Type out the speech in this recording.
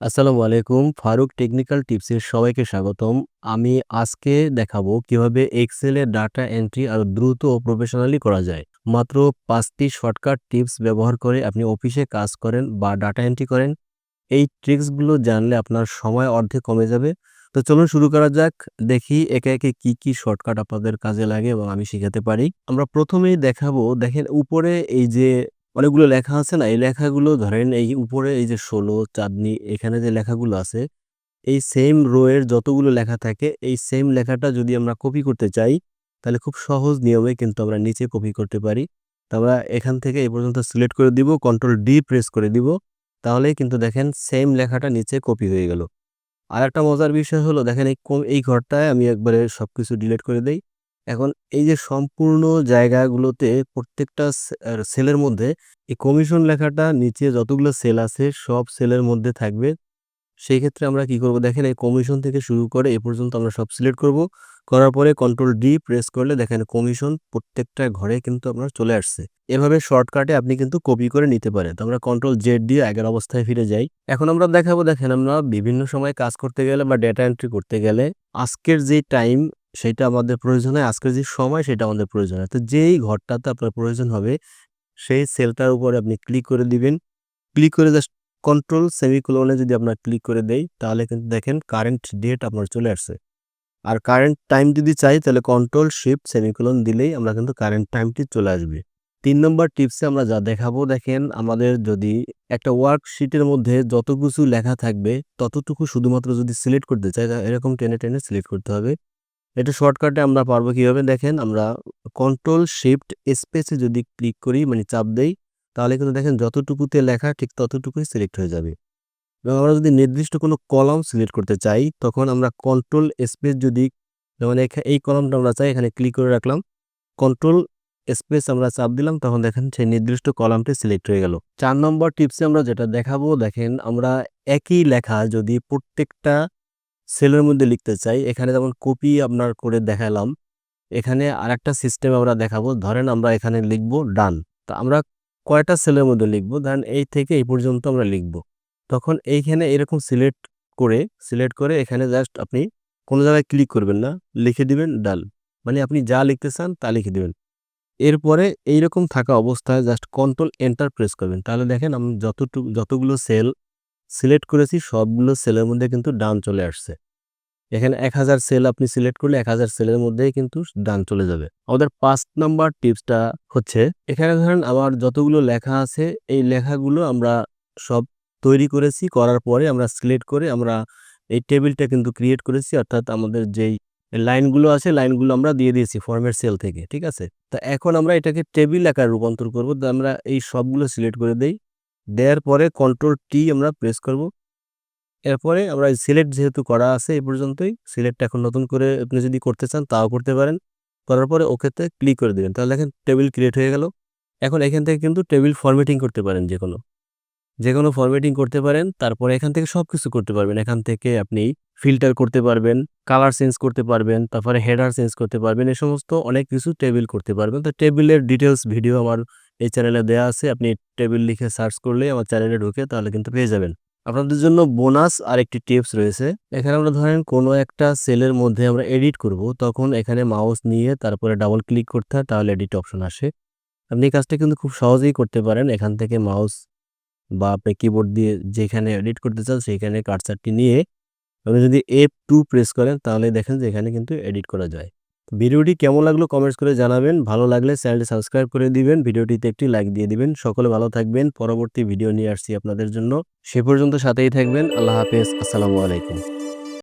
আসসালামু আলাইকুম। ফারুক টেকনিক্যাল টিপসের সবাইকে স্বাগতম। আমি আজকে দেখাবো কীভাবে এক্সেলে ডাটা এন্ট্রি আরও দ্রুত ও প্রফেশনালি করা যায়। মাত্র পাঁচটি শর্টকাট টিপস ব্যবহার করে আপনি অফিসে কাজ করেন বা ডাটা এন্ট্রি করেন। এই ট্রিক্সগুলো জানলে আপনার সময় অর্ধেক কমে যাবে। তো চলুন শুরু করা যাক। দেখি একে, একে কি, কি শর্টকাট আপনাদের কাজে লাগে এবং আমি শিখাতে পারি। আমরা প্রথমেই দেখাবো দেখেন উপরে এই যে অনেকগুলো লেখা আছে না? এই লেখাগুলো ধরেন এই উপরে এই যে ষোলো চাঁদনি এখানে যে লেখাগুলো আছে, এই সেম রো এর যতগুলো লেখা থাকে এই সেম লেখাটা যদি আমরা কপি করতে চাই, তাহলে খুব সহজ নিয়মে কিন্তু আমরা নিচে কপি করতে পারি। আমরা এখান থেকে এই পর্যন্ত সিলেক্ট করে দিব, কন্ট্রোল ডি প্রেস করে দিব। তাহলেই কিন্তু দেখেন সেম লেখাটা নিচে কপি হয়ে গেল। আর একটা মজার বিষয় হলো দেখেন এই এই ঘরটায় আমি একবারে সব কিছু ডিলিট করে দেই। এখন এই যে সম্পূর্ণ জায়গাগুলোতে প্রত্যেকটা সেলের মধ্যে এই কমিশন লেখাটা নিচে যতগুলো সেল আছে সব সেলের মধ্যে থাকবে। সেই ক্ষেত্রে আমরা কি করব দেখেন এই কমিশন থেকে শুরু করে এ পর্যন্ত আমরা সব সিলেক্ট করব। করার পরে কন্ট্রোল ডি প্রেস করলে দেখেন কমিশন প্রত্যেকটা ঘরে কিন্তু আপনার চলে আসছে। এভাবে শর্টকাটে আপনি কিন্তু কপি করে নিতে পারেন। তো আমরা কন্ট্রোল জেড দিয়ে আগের অবস্থায় ফিরে যাই। এখন আমরা দেখাবো, দেখেন আমরা বিভিন্ন সময় কাজ করতে গেলে বা ডেটা এন্ট্রি করতে গেলে আজকের যে টাইম সেটা আমাদের প্রয়োজন হয়, আজকের যে সময় সেটা আমাদের প্রয়োজন হয়। তো যেই ঘরটাতে আপনার প্রয়োজন হবে সেই সেলটার উপরে আপনি ক্লিক করে দিবেন। ক্লিক করে জাস্ট কন্ট্রোল সেমিকোলন যদি আপনার ক্লিক করে দেই তাহলে কিন্তু দেখেন কারেন্ট ডেট আপনার চলে আসছে। আর কারেন্ট টাইম যদি চাই তাহলে কন্ট্রোল শিফট সেমিকোলন দিলেই আমরা কিন্তু কারেন্ট টাইমটি চলে আসবে। তিন নম্বর টিপসে আমরা যা দেখাবো দেখেন আমাদের যদি একটা ওয়ার্কশিটের মধ্যে যত কিছু লেখা থাকবে ততটুকু শুধুমাত্র যদি সিলেক্ট করতে চাই এরকম টেনে, টেনে সিলেক্ট করতে হবে। এটা শর্টকাটে আমরা পারব কীভাবে দেখেন আমরা কন্ট্রোল শিফট স্পেসে যদি ক্লিক করি মানে চাপ দেই, তাহলে কিন্তু দেখেন যতটুকুতে লেখা ঠিক ততটুকুই সিলেক্ট হয়ে যাবে। এবং আমরা যদি নির্দিষ্ট কোনো কলাম সিলেক্ট করতে চাই, তখন আমরা কন্ট্রোল স্পেস যদি যেমন এখা, এই কলামটা আমরা চাই, এখানে ক্লিক করে রাখলাম। কন্ট্রোল স্পেস আমরা চাপ দিলাম, তখন দেখেন সেই নির্দিষ্ট কলামটি সিলেক্ট হয়ে গেল। চার নম্বর টিপসে আমরা যেটা দেখাবো, দেখেন আমরা একই লেখা যদি প্রত্যেকটা সেলের মধ্যে লিখতে চাই এখানে যেমন কপি আপনার করে দেখালাম। এখানে আরেকটা সিস্টেম আমরা দেখাবো। ধরেন আমরা এখানে লিখব ডান। তো আমরা কয়টা সেলের মধ্যে লিখব? ধরেন এই থেকে এই পর্যন্ত আমরা লিখব। তখন এইখানে এরকম সিলেক্ট করে, সিলেক্ট করে এখানে জাস্ট আপনি কোনো জায়গায় ক্লিক করবেন না। লিখে দিবেন ডান। মানে আপনি যা লিখতে চান তা লিখে দিবেন। এরপরে এইরকম থাকা অবস্থায় জাস্ট কন্ট্রোল এন্টার প্রেস করবেন। তাহলে দেখেন আমি যতটুকু যতগুলো সেল সিলেক্ট করেছি, সবগুলো সেলের মধ্যে কিন্তু ডান চলে আসছে। এখানে ১০০০ সেল আপনি সিলেক্ট করলে ১০০০ সেলের মধ্যেই কিন্তু ডান চলে যাবে। আমাদের পাঁচ নাম্বার টিপসটা হচ্ছে, এখানে ধরেন আমার যতগুলো লেখা আছে, এই লেখাগুলো আমরা সব তৈরি করেছি। করার পরে আমরা সিলেক্ট করে আমরা এই টেবিলটা কিন্তু ক্রিয়েট করেছি। অর্থাৎ আমাদের যেই লাইনগুলো আছে লাইনগুলো আমরা দিয়ে দিয়েছি ফর্মের সেল থেকে। ঠিক আছে? তা এখন আমরা এটাকে টেবিল আকারে রূপান্তর করব। তো আমরা এই সবগুলো সিলেক্ট করে দেই। দেওয়ার পরে কন্ট্রোল টি আমরা প্রেস করব। এরপরে আমরা সিলেক্ট যেহেতু করা আছে এই পর্যন্তই। সিলেক্ট এখন নতুন করে আপনি যদি করতে চান তাও করতে পারেন। করার পরে ওকেতে ক্লিক করে দিবেন। তাহলে দেখেন টেবিল ক্রিয়েট হয়ে গেল। এখন এখান থেকে কিন্তু টেবিল ফরম্যাটিং করতে পারেন যে কোনো যে কোনো ফরম্যাটিং করতে পারেন। তারপরে এখান থেকে সব কিছু করতে পারবেন। এখান থেকে আপনি ফিল্টার করতে পারবেন, কালার চেঞ্জ করতে পারবেন, তারপরে হেডার চেঞ্জ করতে পারবেন। এই সমস্ত অনেক কিছু টেবিল করতে পারবেন। তো টেবিলের ডিটেলস ভিডিও আমার এই চ্যানেলে দেয়া আছে। আপনি টেবিল লিখে সার্চ করলেই আমার চ্যানেলে ঢুকে তাহলে কিন্তু পেয়ে যাবেন। আপনাদের জন্য বোনাস আরেকটি টিপস রয়েছে। এখানে আমরা ধরেন কোনো একটা সেলের মধ্যে আমরা এডিট করব, তখন এখানে মাউস নিয়ে তারপরে ডাবল ক্লিক করতে হয়, তাহলে এডিট অপশন আসে। আপনি এই কাজটা কিন্তু খুব সহজেই করতে পারেন। এখান থেকে মাউস বা আপনি কিবোর্ড দিয়ে যেখানে এডিট করতে চান, সেইখানে কার্সারটি নিয়ে আপনি যদি এফ টু প্রেস করেন, তাহলে দেখেন যে এখানে কিন্তু এডিট করা যায়। ভিডিওটি কেমন লাগল কমেন্টস করে জানাবেন। ভালো লাগলে চ্যানেলটি সাবস্ক্রাইব করে দিবেন। ভিডিওটিতে একটি লাইক দিয়ে দিবেন। সকলে ভালো থাকবেন। পরবর্তী ভিডিও নিয়ে আসছি আপনাদের জন্য। সে পর্যন্ত সাথেই থাকবেন। আল্লাহ হাফেজ। আসসালামু আলাইকুম।